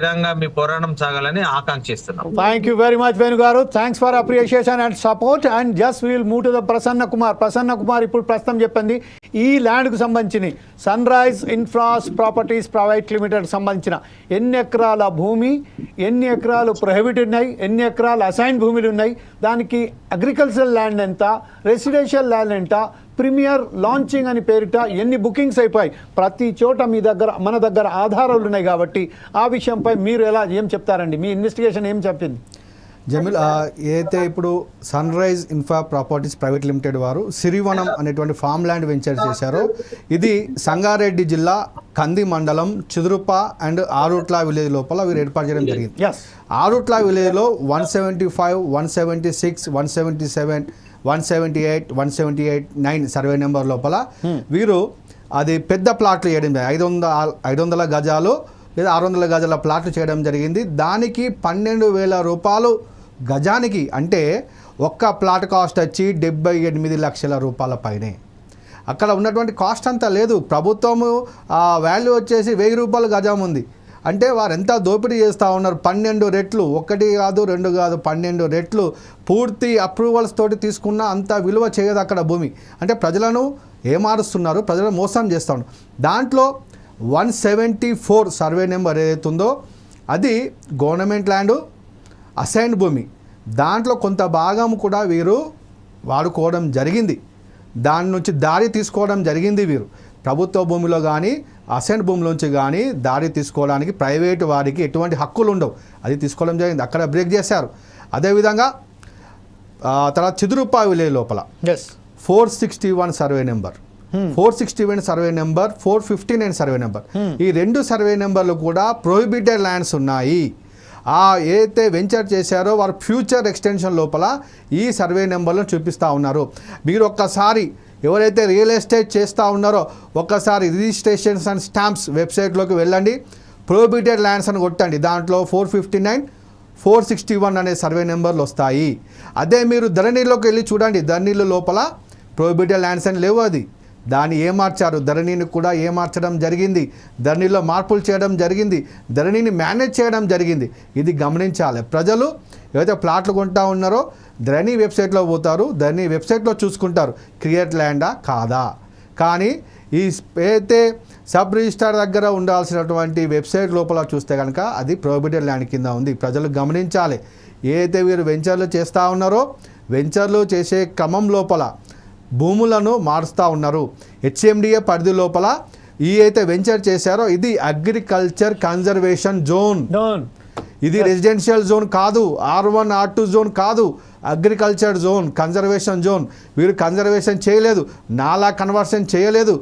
విధంగా మీ పోరాటం సాగాలని ఆకాంక్షిస్తున్నాం. Thank you very much Venu garu. Thanks for appreciation and support and just we'll move to the Prasanna Kumar Prasanna Kumar ఇప్పుడు ప్రస్తుతం చెప్పింది ఈ ల్యాండ్కు సంబంధించి sunrise infras properties private limited సంబంధించిన ఎన్ని ఎకరాల భూమి ఎన్ని ఎకరాలు ప్రొహిబిట్ ఉన్నాయి ఎన్ని ఎకరాలు అసైన్ భూములు ఉన్నాయి దానికి అగ్రికల్చరల్ ల్యాండ్ ఎంత రెసిడెన్షియల్ ల్యాండ్ ఎంత ప్రీమియర్ లాంచింగ్ అని పేరిట ఎన్ని బుకింగ్స్ అయిపోయాయి? ప్రతి చోట మీ దగ్గర మన దగ్గర ఆధారాలు ఉన్నాయి కాబట్టి ఆ విషయంపై మీరు ఎలా ఏం చెప్తారండి? మీ ఇన్వెస్టిగేషన్ ఏం చెప్పింది? జమీల్ ఏదైతే ఇప్పుడు sunrise infra properties private limited వారు సిరివనం అనేటువంటి ఫామ్ ల్యాండ్ వెంచర్ చేశారో. ఇది సంగారెడ్డి జిల్లా కంది మండలం చిదురుప అండ్ ఆరుట్ల విలేజ్ లోపల వీరు ఏర్పాటు చేయడం జరిగింది. ఆరుట్ల విలేజ్లో one seventy five one seventy six one seventy seven one seventy eight one seventy eight nine survey number లోపల వీరు అది పెద్ద ప్లాట్లు చేయడం జరిగింది. ఐదు వందల ఐదు వందల గజాలు లేదా ఆరు వందల గజాల ప్లాట్లు చేయడం జరిగింది. దానికి పన్నెండు వేల రూపాయలు గజానికి అంటే ఒక్క ప్లాట్ కాస్ట్ వచ్చి డెబ్బై ఎనిమిది లక్షల రూపాయల పైనే. అక్కడ ఉన్నటువంటి కాస్ట్ అంతా లేదు. ప్రభుత్వము వాల్యూ వచ్చేసి వెయ్యి రూపాయలు గజం ఉంది. అంటే వారు ఎంత దోపిడీ చేస్తూ ఉన్నారు? పన్నెండు రెట్లు. ఒకటి కాదు రెండు కాదు పన్నెండు రెట్లు. పూర్తి అప్రూవల్స్ తోటి తీసుకున్న అంత విలువ చేయదు అక్కడ భూమి. అంటే ప్రజలను ఏమారుస్తున్నారు? ప్రజలను మోసం చేస్తూ ఉన్నారు. దాంట్లో one seventy four survey number ఏదైతే ఉందో అది గవర్నమెంట్ ల్యాండ్ అసైన్ భూమి. దాంట్లో కొంత భాగం కూడా వీరు వాడుకోవడం జరిగింది. దాని నుంచి దారి తీసుకోవడం జరిగింది వీరు. ప్రభుత్వ భూమిలో కానీ అసెంట్ భూమిలోంచి కానీ దారి తీసుకోవడానికి ప్రైవేటు వారికి ఎటువంటి హక్కులు ఉండవు. అది తీసుకోవడం జరిగింది. అక్కడ బ్రేక్ చేశారు. అదేవిధంగా తర్వాత చిదురుపా విలేజ్ లోపల. S four sixty one survey number. Four sixty one survey number four fifty nine survey number. ఈ రెండు సర్వే నెంబర్లు కూడా ప్రొహిబిటెడ్ ల్యాండ్స్ ఉన్నాయి. ఆ ఏదైతే వెంచర్ చేశారో వారు ఫ్యూచర్ ఎక్స్టెన్షన్ లోపల ఈ సర్వే నెంబర్లను చూపిస్తూ ఉన్నారు. మీరు ఒక్కసారి ఎవరైతే రియల్ ఎస్టేట్ చేస్తూ ఉన్నారో ఒక్కసారి రిజిస్ట్రేషన్స్ అండ్ స్టాంప్స్ వెబ్సైట్లోకి వెళ్ళండి. ప్రోబిటెడ్ ల్యాండ్స్ అని కొట్టండి. దాంట్లో four fifty nine four sixty one అనే సర్వే నెంబర్లు వస్తాయి. అదే మీరు ధరణిలోకి వెళ్ళి చూడండి. ధరణిలో లోపల ప్రోబిటెడ్ ల్యాండ్స్ అని లేవు అది. దాన్ని ఏ మార్చారు ధరణిని కూడా ఏ మార్చడం జరిగింది. ధరణిలో మార్పులు చేయడం జరిగింది. ధరణిని మేనేజ్ చేయడం జరిగింది. ఇది గమనించాలి. ప్రజలు ఏదైతే ప్లాట్లు కొంటా ఉన్నారో ధరణి వెబ్సైట్లో పోతారు. ధరణి వెబ్సైట్లో చూసుకుంటారు. క్రియేట్ ల్యాండా? కాదా? కానీ ఈ అయితే సబ్ రిజిస్టార్ దగ్గర ఉండాల్సినటువంటి వెబ్సైట్ లోపల చూస్తే కనుక అది ప్రొహిబిటెడ్ ల్యాండ్ కింద ఉంది. ప్రజలు గమనించాలి. ఏదైతే వీరు వెంచర్లు చేస్తూ ఉన్నారో వెంచర్లు చేసే క్రమం లోపల భూములను మారుస్తూ ఉన్నారు. హెచ్ఎండిఏ పరిధి లోపల ఈ అయితే వెంచర్ చేశారో ఇది అగ్రికల్చర్ కన్జర్వేషన్ జోన్. ఇది రెసిడెన్షియల్ జోన్ కాదు R one R two zone కాదు అగ్రికల్చర్ జోన్ కన్జర్వేషన్ జోన్. వీరు కన్జర్వేషన్ చేయలేదు నాలా కన్వర్షన్ చేయలేదు.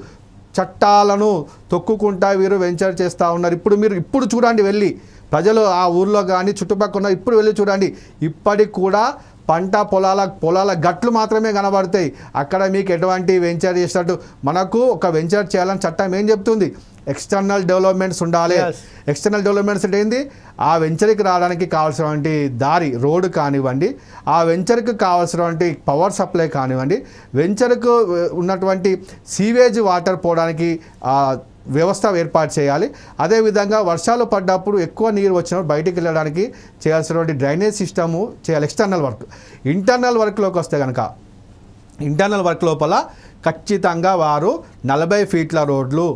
చట్టాలను తొక్కుకుంటా వీరు వెంచర్ చేస్తూ ఉన్నారు. ఇప్పుడు మీరు ఇప్పుడు చూడండి వెళ్ళి. ప్రజలు ఆ ఊర్లో కానీ చుట్టుపక్కల ఉన్న ఇప్పుడు వెళ్ళి చూడండి. ఇప్పటికి కూడా పంట పొలాల పొలాల గట్లు మాత్రమే కనబడతాయి. అక్కడ మీకు ఎటువంటి వెంచర్ చేసినట్టు మనకు ఒక వెంచర్ చేయాలని చట్టం ఏం చెప్తుంది? ఎక్స్టర్నల్ డెవలప్మెంట్స్ ఉండాలి. ఎక్స్టర్నల్ డెవలప్మెంట్స్ అంటే ఏంది? ఆ వెంచర్కి రావడానికి కావాల్సినటువంటి దారి రోడ్డు కానివ్వండి ఆ వెంచర్కి కావాల్సినటువంటి పవర్ సప్లై కానివ్వండి వెంచర్కు ఉన్నటువంటి సీవేజ్ వాటర్ పోవడానికి వ్యవస్థ ఏర్పాటు చేయాలి. అదేవిధంగా వర్షాలు పడ్డప్పుడు ఎక్కువ నీరు వచ్చినప్పుడు బయటికి వెళ్ళడానికి చేయాల్సినటువంటి డ్రైనేజ్ సిస్టము చేయాలి ఎక్స్టర్నల్ వర్క్. ఇంటర్నల్ వర్క్లోకి వస్తే కనుక ఇంటర్నల్ వర్క్ లోపల ఖచ్చితంగా వారు నలభై ఫీట్ల రోడ్లు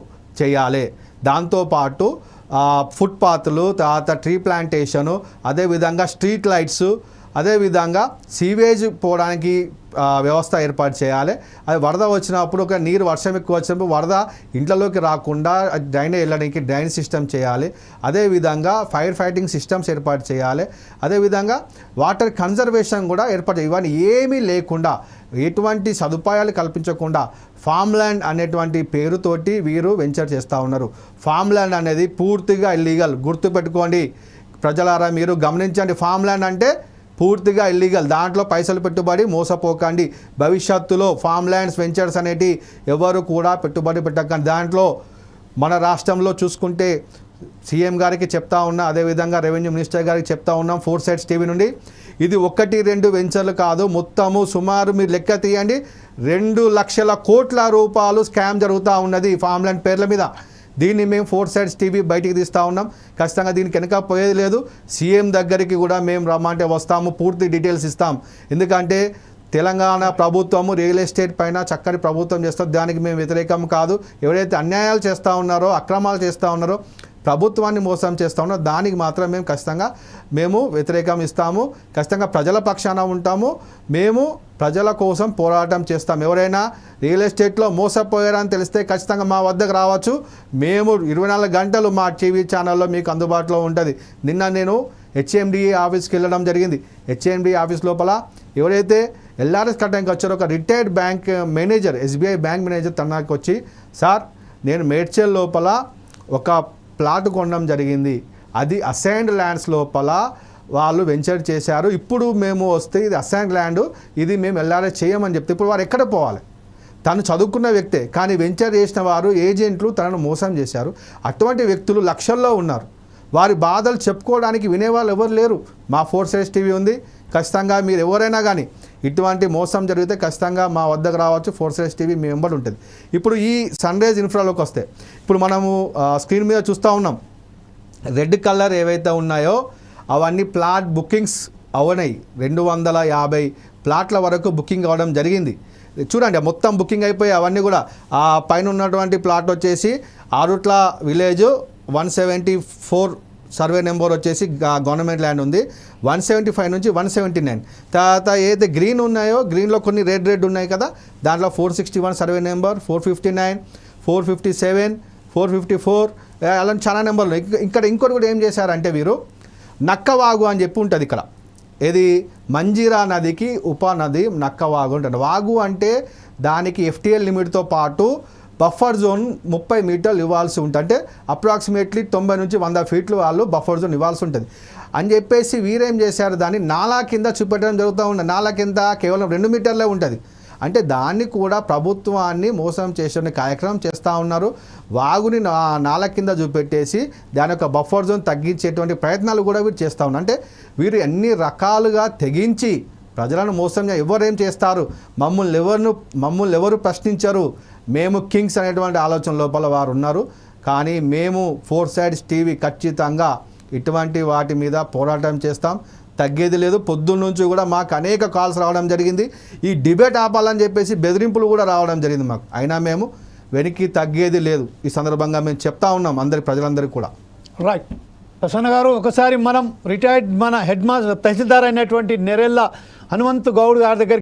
చేయాలి. దాంతోపాటు ఫుట్పాత్లు తర్వాత ట్రీ ప్లాంటేషను అదేవిధంగా స్ట్రీట్ లైట్స్ అదేవిధంగా సీవేజ్ పోవడానికి వ్యవస్థ ఏర్పాటు చేయాలి. అది వరద వచ్చినప్పుడు ఒక నీరు వర్షం ఎక్కువ వచ్చినప్పుడు వరద ఇంట్లోకి రాకుండా డ్రైన్ వెళ్ళడానికి డ్రైన్ సిస్టమ్ చేయాలి. అదేవిధంగా ఫైర్ ఫైటింగ్ సిస్టమ్స్ ఏర్పాటు చేయాలి. అదేవిధంగా వాటర్ కన్జర్వేషన్ కూడా ఏర్పాటు చేయాలి. ఇవన్నీ ఏమీ లేకుండా ఎటువంటి సదుపాయాలు కల్పించకుండా ఫామ్ ల్యాండ్ అనేటువంటి పేరుతోటి వీరు వెంచర్ చేస్తూ ఉన్నారు. ఫామ్ ల్యాండ్ అనేది పూర్తిగా ఇల్లీగల్ గుర్తుపెట్టుకోండి. ప్రజలారా మీరు గమనించండి. ఫామ్ ల్యాండ్ అంటే పూర్తిగా ఇల్లీగల్ దాంట్లో పైసలు పెట్టుబడి మోసపోకండి. భవిష్యత్తులో ఫామ్ ల్యాండ్స్ వెంచర్స్ అనేటి ఎవరు కూడా పెట్టుబడి పెట్టకండి. దాంట్లో మన రాష్ట్రంలో చూసుకుంటే సీఎం గారికి చెప్తా ఉన్నా అదేవిధంగా రెవెన్యూ మినిస్టర్ గారికి చెప్తా ఉన్నాం ఫోర్ సైడ్స్ టీవీ నుండి. ఇది ఒకటి రెండు వెంచర్లు కాదు. మొత్తము సుమారు మీరు లెక్క తీయండి. రెండు లక్షల కోట్ల రూపాయలు స్కామ్ జరుగుతూ ఉన్నది ఫామ్ ల్యాండ్ పేర్ల మీద. దీన్ని మేము ఫోర్ సైడ్స్ టీవీ బయటికి తీస్తూ ఉన్నాం. ఖచ్చితంగా దీనికి వెనక పోయేది లేదు. సీఎం దగ్గరికి కూడా మేము రమ్మంటే వస్తాము. పూర్తి డీటెయిల్స్ ఇస్తాం. ఎందుకంటే తెలంగాణ ప్రభుత్వము రియల్ ఎస్టేట్ పైన చక్కని ప్రభుత్వం చేస్తారు దానికి మేము వ్యతిరేకం కాదు. ఎవరైతే అన్యాయాలు చేస్తూ ఉన్నారో అక్రమాలు చేస్తూ ఉన్నారో ప్రభుత్వాన్ని మోసం చేస్తూ ఉన్నారో దానికి మాత్రం మేము ఖచ్చితంగా మేము వ్యతిరేకం ఇస్తాము. ఖచ్చితంగా ప్రజల పక్షాన ఉంటాము. మేము ప్రజల కోసం పోరాటం చేస్తాం. ఎవరైనా రియల్ ఎస్టేట్లో మోసపోయారని తెలిస్తే ఖచ్చితంగా మా వద్దకు రావచ్చు. మేము ఇరవై నాలుగు గంటలు మా టీవీ ఛానల్లో మీకు అందుబాటులో ఉంటుంది. నిన్న నేను హెచ్ఎండిఏ ఆఫీస్కి వెళ్ళడం జరిగింది. హెచ్ఎండిఏ ఆఫీస్ లోపల ఎవరైతే ఎల్ఆర్ఎస్ కట్టడానికి వచ్చారో ఒక retired bank manager SBI bank manager తనకి వచ్చి సార్ నేను మేడ్చల్ లోపల ఒక ప్లాట్ కొనడం జరిగింది. అది అసైన్డ్ ల్యాండ్స్ లోపల వాళ్ళు వెంచర్ చేశారు. ఇప్పుడు మేము వస్తే ఇది అసైన్డ్ ల్యాండ్ ఇది మేము ఎల్ఆర్ఎస్ చేయమని చెప్తే ఇప్పుడు వారు ఎక్కడ పోవాలి? తను చదువుకున్న వ్యక్తే కానీ వెంచర్ చేసిన వారు ఏజెంట్లు తనను మోసం చేశారు. అటువంటి వ్యక్తులు లక్షల్లో ఉన్నారు. వారి బాధలు చెప్పుకోవడానికి వినేవాళ్ళు ఎవరు లేరు. మా ఫోర్ సైడ్స్ టీవీ ఉంది. ఖచ్చితంగా మీరు ఎవరైనా కానీ ఇటువంటి మోసం జరిగితే ఖచ్చితంగా మా వద్దకు రావచ్చు. ఫోర్ సైజ్ టీవీ మీ వెంబడి ఉంటుంది. ఇప్పుడు ఈ సన్ రైజ్ ఇన్ఫ్రాలోకి వస్తే ఇప్పుడు మనము స్క్రీన్ మీద చూస్తూ ఉన్నాం. రెడ్ కలర్ ఏవైతే ఉన్నాయో అవన్నీ ప్లాట్ బుకింగ్స్ అవనాయి. రెండు వందల యాభై ప్లాట్ల వరకు బుకింగ్ అవ్వడం జరిగింది. చూడండి మొత్తం బుకింగ్ అయిపోయి అవన్నీ కూడా ఆ పైన ఉన్నటువంటి ప్లాట్ వచ్చేసి Arutla village one seventy four survey number వచ్చేసి గవర్నమెంట్ ల్యాండ్ ఉంది. వన్ సెవెంటీ ఫైవ్ నుంచి వన్ సెవెంటీ నైన్. తర్వాత ఏదైతే గ్రీన్ ఉన్నాయో గ్రీన్లో కొన్ని రెడ్ రెడ్ ఉన్నాయి కదా దాంట్లో four sixty one survey number four fifty nine four fifty seven four fifty four అలాంటి చాలా నెంబర్లు. ఇక్కడ ఇంకోటి కూడా ఏం చేశారంటే వీరు నక్కవాగు అని చెప్పి ఉంటుంది ఇక్కడ. ఇది మంజీరా నదికి ఉపనది నక్కవాగు ఉంటుంది వాగు అంటే దానికి ఎఫ్టీఎల్ లిమిట్తో పాటు బఫర్ జోన్ ముప్పై మీటర్లు ఇవ్వాల్సి ఉంటుంది. అంటే అప్రాక్సిమేట్లీ తొంభై నుంచి వంద ఫీట్లు వాళ్ళు బఫర్ జోన్ ఇవ్వాల్సి ఉంటుంది. అని చెప్పేసి వీరేం చేశారు? దాన్ని నాలా కింద చూపెట్టడం జరుగుతూ ఉంది. నాలా కింద కేవలం రెండు మీటర్లే ఉంటుంది. అంటే దాన్ని కూడా ప్రభుత్వాన్ని మోసం చేసే కార్యక్రమం చేస్తూ ఉన్నారు. వాగుని నాల కింద చూపెట్టేసి దాని యొక్క బఫర్ జోన్ తగ్గించేటువంటి ప్రయత్నాలు కూడా వీరు చేస్తూ ఉన్నారు. అంటే వీరు అన్ని రకాలుగా తెగించి ప్రజలను మోసంగా ఎవరేం చేస్తారు? మమ్మల్ని ఎవరు మమ్మల్ని ఎవరు ప్రశ్నించరు? మేము కింగ్స్ అనేటువంటి ఆలోచన లోపల వారు ఉన్నారు కానీ మేము ఫోర్ సైడ్స్ టీవీ ఖచ్చితంగా ఇటువంటి వాటి మీద పోరాటం చేస్తాం. తగ్గేది లేదు. పొద్దున్న నుంచి కూడా మాకు అనేక కాల్స్ రావడం జరిగింది. ఈ డిబేట్ ఆపాలని చెప్పేసి బెదిరింపులు కూడా రావడం జరిగింది మాకు. అయినా మేము వెనక్కి తగ్గేది లేదు. ఈ సందర్భంగా మేము చెప్తా ఉన్నాం అందరి ప్రజలందరికీ కూడా. రైట్ ప్రసన్న గారు ఒకసారి మనం రిటైర్డ్ మన హెడ్ మాస్టర్ తహసీల్దార్ అయినటువంటి నెరెల్ల హనుమంతు గౌడ్ గారి దగ్గర